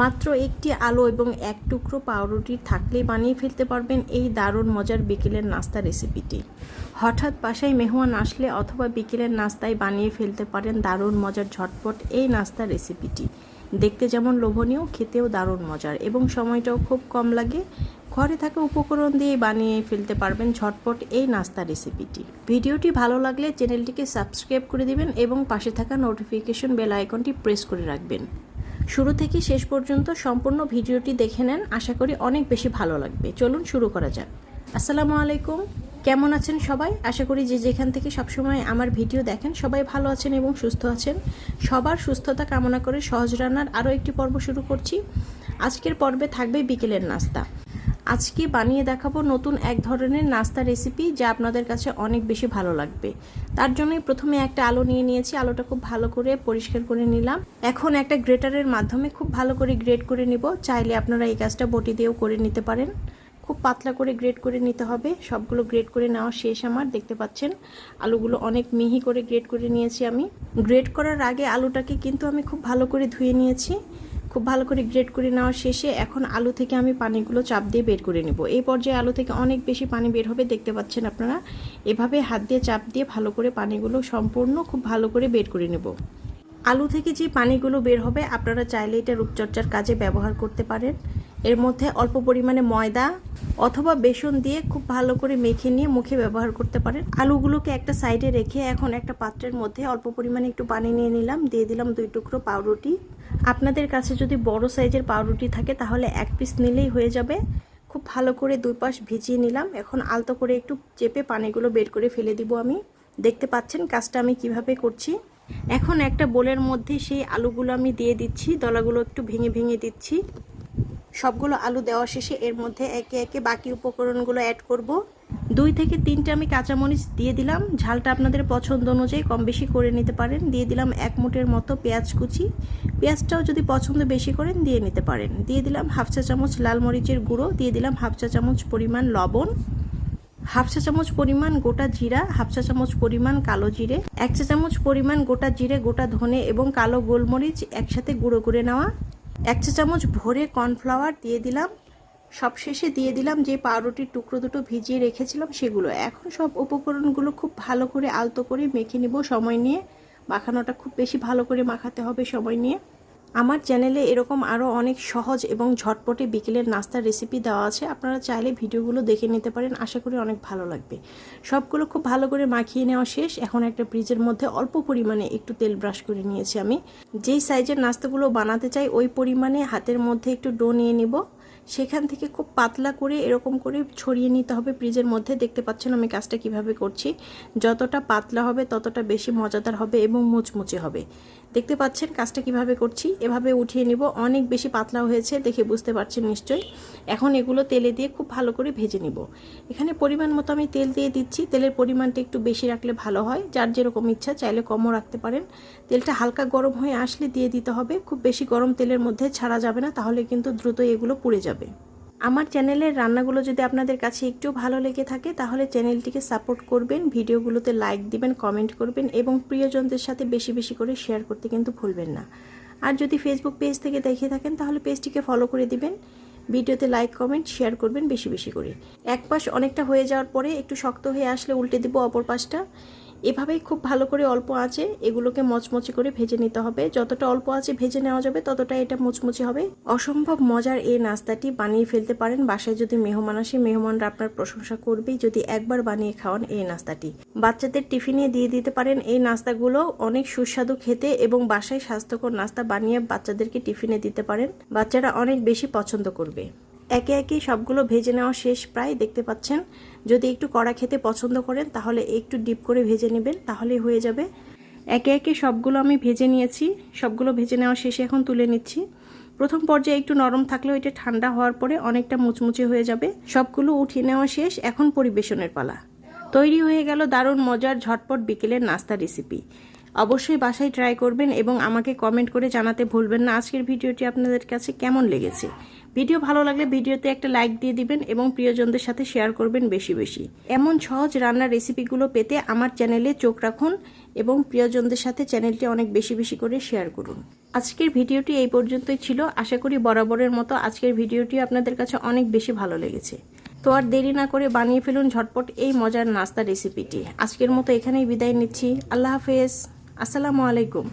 মাত্র একটি আলো এবং এক টুকরো পাউরুটি থাকলেই বানিয়ে ফেলতে পারবেন এই দারুণ মজার বিকেলের নাস্তা রেসিপিটি। হঠাৎ বাসায় মেহমান আসলে অথবা বিকেলের নাস্তায় বানিয়ে ফেলতে পারেন দারুণ মজার ঝটপট এই নাস্তা রেসিপিটি। দেখতে যেমন লোভনীয়, খেতেও দারুণ মজার এবং সময়টাও খুব কম লাগে। ঘরে থাকা উপকরণ দিয়ে বানিয়ে ফেলতে পারবেন ঝটপট এই নাস্তা রেসিপিটি। ভিডিওটি ভালো লাগলে চ্যানেলটিকে সাবস্ক্রাইব করে দিবেন এবং পাশে থাকা নোটিফিকেশন বেল আইকনটি প্রেস করে রাখবেন। শুরু থেকে শেষ পর্যন্ত সম্পূর্ণ ভিডিওটি দেখে নেন। আশা করি অনেক বেশি ভালো লাগবে। চলুন শুরু করা যাক। আসসালামু আলাইকুম। কেমন আছেন সবাই? আশা করি যে যেখান থেকে সবসময় আমার ভিডিও দেখেন, সবাই ভালো আছেন এবং সুস্থ আছেন। সবার সুস্থতা কামনা করে সহজ রান্নার আরও একটি পর্ব শুরু করছি। আজকের পর্বে থাকবে বিকেলের নাস্তা। আজকে বানিয়ে দেখাবো নতুন এক ধরনের নাস্তা রেসিপি যা আপনাদের কাছে অনেক বেশি ভালো লাগবে। তার জন্যই প্রথমে একটা আলু নিয়ে নিয়েছি, আলুটা খুব ভালো করে পরিষ্কার করে নিলাম। এখন একটা গ্রেটারের মাধ্যমে খুব ভালো করে গ্রেট করে নিব। চাইলে আপনারা এই কাজটা বটি দিয়েও করে নিতে পারেন। খুব পাতলা করে গ্রেট করে নিতে হবে। সবগুলো গ্রেট করে নেওয়া শেষ আমার, দেখতে পাচ্ছেন? আলুগুলো অনেক মিহি করে গ্রেট করে নিয়েছি আমি। গ্রেট করার আগে আলুটাকে কিন্তু আমি খুব ভালো করে ধুয়ে নিয়েছি। খুব ভালো করে গ্রেড করে নেওয়া শেষে এখন আলু থেকে আমি পানিগুলো চাপ দিয়ে বের করে নেব। এই পর্যায়ে আলু থেকে অনেক বেশি পানি বের হবে, দেখতে পাচ্ছেন আপনারা। এভাবে হাত দিয়ে চাপ দিয়ে ভালো করে পানিগুলো সম্পূর্ণ খুব ভালো করে বের করে নেব। আলু থেকে যে পানিগুলো বের হবে, আপনারা চাইলে এটা রূপচর্চার কাজে ব্যবহার করতে পারেন। এর মধ্যে অল্প পরিমাণে ময়দা অথবা বেসন দিয়ে খুব ভালো করে মেখে নিয়ে মুখে ব্যবহার করতে পারেন। আলুগুলোকে একটা সাইডে রেখে এখন একটা পাত্রের মধ্যে অল্প পরিমাণে একটু পানি নিয়ে নিলাম। দিয়ে দিলাম দুই টুকরো পাউরুটি। আপনাদের কাছে যদি বড় সাইজের পাউরুটি থাকে তাহলে এক পিস নিলেই হয়ে যাবে। খুব ভালো করে দুই পাশ ভিজিয়ে নিলাম। এখন আলতো করে একটু চেপে পানিগুলো বের করে ফেলে দিব আমি। দেখতে পাচ্ছেন কাজটা আমি কীভাবে করছি। এখন একটা বোলের মধ্যে সেই আলুগুলো আমি দিয়ে দিচ্ছি। দলাগুলো একটু ভেঙে ভেঙে দিচ্ছি। সবগুলো আলু দেওয়া শেষে এর মধ্যে একে একে বাকি উপকরণগুলো অ্যাড করব। দুই থেকে তিনটে আমি কাঁচামরিচ দিয়ে দিলাম। ঝালটা আপনাদের পছন্দ অনুযায়ী কম বেশি করে নিতে পারেন। দিয়ে দিলাম এক মুঠের মতো পেঁয়াজ কুচি। পেঁয়াজটাও যদি পছন্দ বেশি করেন দিয়ে নিতে পারেন। দিয়ে দিলাম হাফ চা চামচ লাল মরিচের গুঁড়ো। দিয়ে দিলাম হাফ চা চামচ পরিমাণ লবণ। হাফ চা চামচ পরিমাণ গোটা জিরা, হাফ চা চামচ পরিমাণ কালো জিরে, এক চা চামচ পরিমাণ গোটা জিরে, গোটা ধনে এবং কালো গোলমরিচ একসাথে গুঁড়ো করে নেওয়া। এক চা চামচ ভরে কর্নফ্লাওয়ার দিয়ে দিলাম। সবশেষে দিয়ে দিলাম যে পাউরুটির টুকরো দুটো ভিজিয়ে রেখেছিলাম সেগুলো। এখন সব উপকরণগুলো খুব ভালো করে আলতো করে মেখে নেব সময় নিয়ে। মাখানোটা খুব বেশি ভালো করে মাখাতে হবে সময় নিয়ে। আমার চ্যানেলে এরকম আরও অনেক সহজ এবং ঝটপটে বিকেলের নাস্তার রেসিপি দেওয়া আছে। আপনারা চাইলে ভিডিওগুলো দেখে নিতে পারেন। আশা করি অনেক ভালো লাগবে। সবগুলো খুব ভালো করে মাখিয়ে নেওয়া শেষ। এখন একটা ফ্রিজের মধ্যে অল্প পরিমাণে একটু তেল ব্রাশ করে নিয়েছি আমি। যেই সাইজের নাস্তাগুলো বানাতে চাই, ওই পরিমাণে হাতের মধ্যে একটু ডো নিয়ে নিব। সেখান থেকে খুব পাতলা করে এরকম করে ছড়িয়ে নিতে হবে ফ্রিজের মধ্যে। দেখতে পাচ্ছেন আমি কাজটা কীভাবে করছি। যতটা পাতলা হবে, ততটা বেশি মজাদার হবে এবং মুচমুচে হবে। দেখতে পাচ্ছেন কাজটা কীভাবে করছি? এভাবে উঠিয়ে নিব। অনেক বেশি পাতলা হয়েছে দেখে বুঝতে পারছেন নিশ্চয়ই। এখন এগুলো তেলে দিয়ে খুব ভালো করে ভেজে নিব। এখানে পরিমাণ মতো আমি তেল দিয়ে দিচ্ছি। তেলের পরিমাণটা একটু বেশি রাখলে ভালো হয়। যার যেরকম ইচ্ছা চাইলে কমও রাখতে পারেন। তেলটা হালকা গরম হয়ে আসলে দিয়ে দিতে হবে। খুব বেশি গরম তেলের মধ্যে ছাড়া যাবে না, তাহলে কিন্তু দ্রুত এগুলো পুড়ে যাবে। আমার চ্যানেলের রান্নাগুলো যদি আপনাদের কাছে একটু ভালো লেগে থাকে, তাহলে চ্যানেলটিকে সাপোর্ট করবেন, ভিডিওগুলোতে লাইক দিবেন, কমেন্ট করবেন এবং প্রিয়জনদের সাথে বেশি বেশি করে শেয়ার করতে কিন্তু ভুলবেন না। আর যদি ফেসবুক পেজ থেকে দেখে থাকেন, তাহলে পেজটিকে ফলো করে দিবেন, ভিডিওতে লাইক কমেন্ট শেয়ার করবেন বেশি বেশি করে। এক পাশ অনেকটা হয়ে যাওয়ার পরে একটু শক্ত হয়ে আসলে উল্টে দিব অপর পাশটা। এভাবেই খুব ভালো করে অল্প আছে এগুলোকে মচমচে করে ভেজে নিতে হবে। যতটা অল্প আছে ভেজে নেওয়া যাবে ততটা এটা মুচমুচে হবে। অসম্ভব মজার এই নাস্তাটি বানিয়ে ফেলতে পারেন বাসায় যদি মেহমান আসে, মেহমানরা আপনার প্রশংসা করবেই যদি একবার বানিয়ে খাওয়ান এই নাস্তাটি। বাচ্চাদের টিফিনে দিয়ে দিতে পারেন এই নাস্তাগুলো। অনেক সুস্বাদু খেতে এবং বাসায় স্বাস্থ্যকর নাস্তা বানিয়ে বাচ্চাদেরকে টিফিনে দিতে পারেন। বাচ্চারা অনেক বেশি পছন্দ করবে। একে একে সবগুলো ভেজে নেওয়া শেষ প্রায়, দেখতে পাচ্ছেন? যদি একটু কড়া খেতে পছন্দ করেন, তাহলে একটু ডিপ করে ভেজে নেবেন, তাহলেই হয়ে যাবে। একে একে সবগুলো আমি ভেজে নিয়েছি, সবগুলো ভেজে নেওয়া শেষে এখন তুলে নিচ্ছি। প্রথম পর্যায়ে একটু নরম থাকলেও এটা ঠান্ডা হওয়ার পরে অনেকটা মুচমুচে হয়ে যাবে। সবগুলো উঠিয়ে নেওয়া শেষ, এখন পরিবেশনের পালা। তৈরি হয়ে গেল দারুণ মজার ঝটপট বিকেলের নাস্তা রেসিপি। অবশ্যই বাসায় ট্রাই করবেন এবং আমাকে কমেন্ট করে জানাতে ভুলবেন না। আজকের ভিডিওটি আপনাদের কাছে কেমন লেগেছে? ভিডিও ভালো লাগলে ভিডিওতে একটা লাইক দিয়ে দিবেন এবং প্রিয়জনদের সাথে শেয়ার করবেন বেশি বেশি। এমন সহজ রান্নার রেসিপিগুলো পেতে আমার চ্যানেলে চোখ রাখুন এবং প্রিয়জনদের সাথে চ্যানেলটি অনেক বেশি বেশি করে শেয়ার করুন। আজকের ভিডিওটি এই পর্যন্তই ছিল। আশা করি বরাবরের মতো আজকের ভিডিওটি আপনাদের কাছে অনেক বেশি ভালো লেগেছে। তো আর দেরি না করে বানিয়ে ফেলুন ঝটপট এই মজার নাস্তা রেসিপিটি। আজকের মতো এখানেই বিদায় নিচ্ছি। আল্লাহ হাফেজ। আসসালামু আলাইকুম।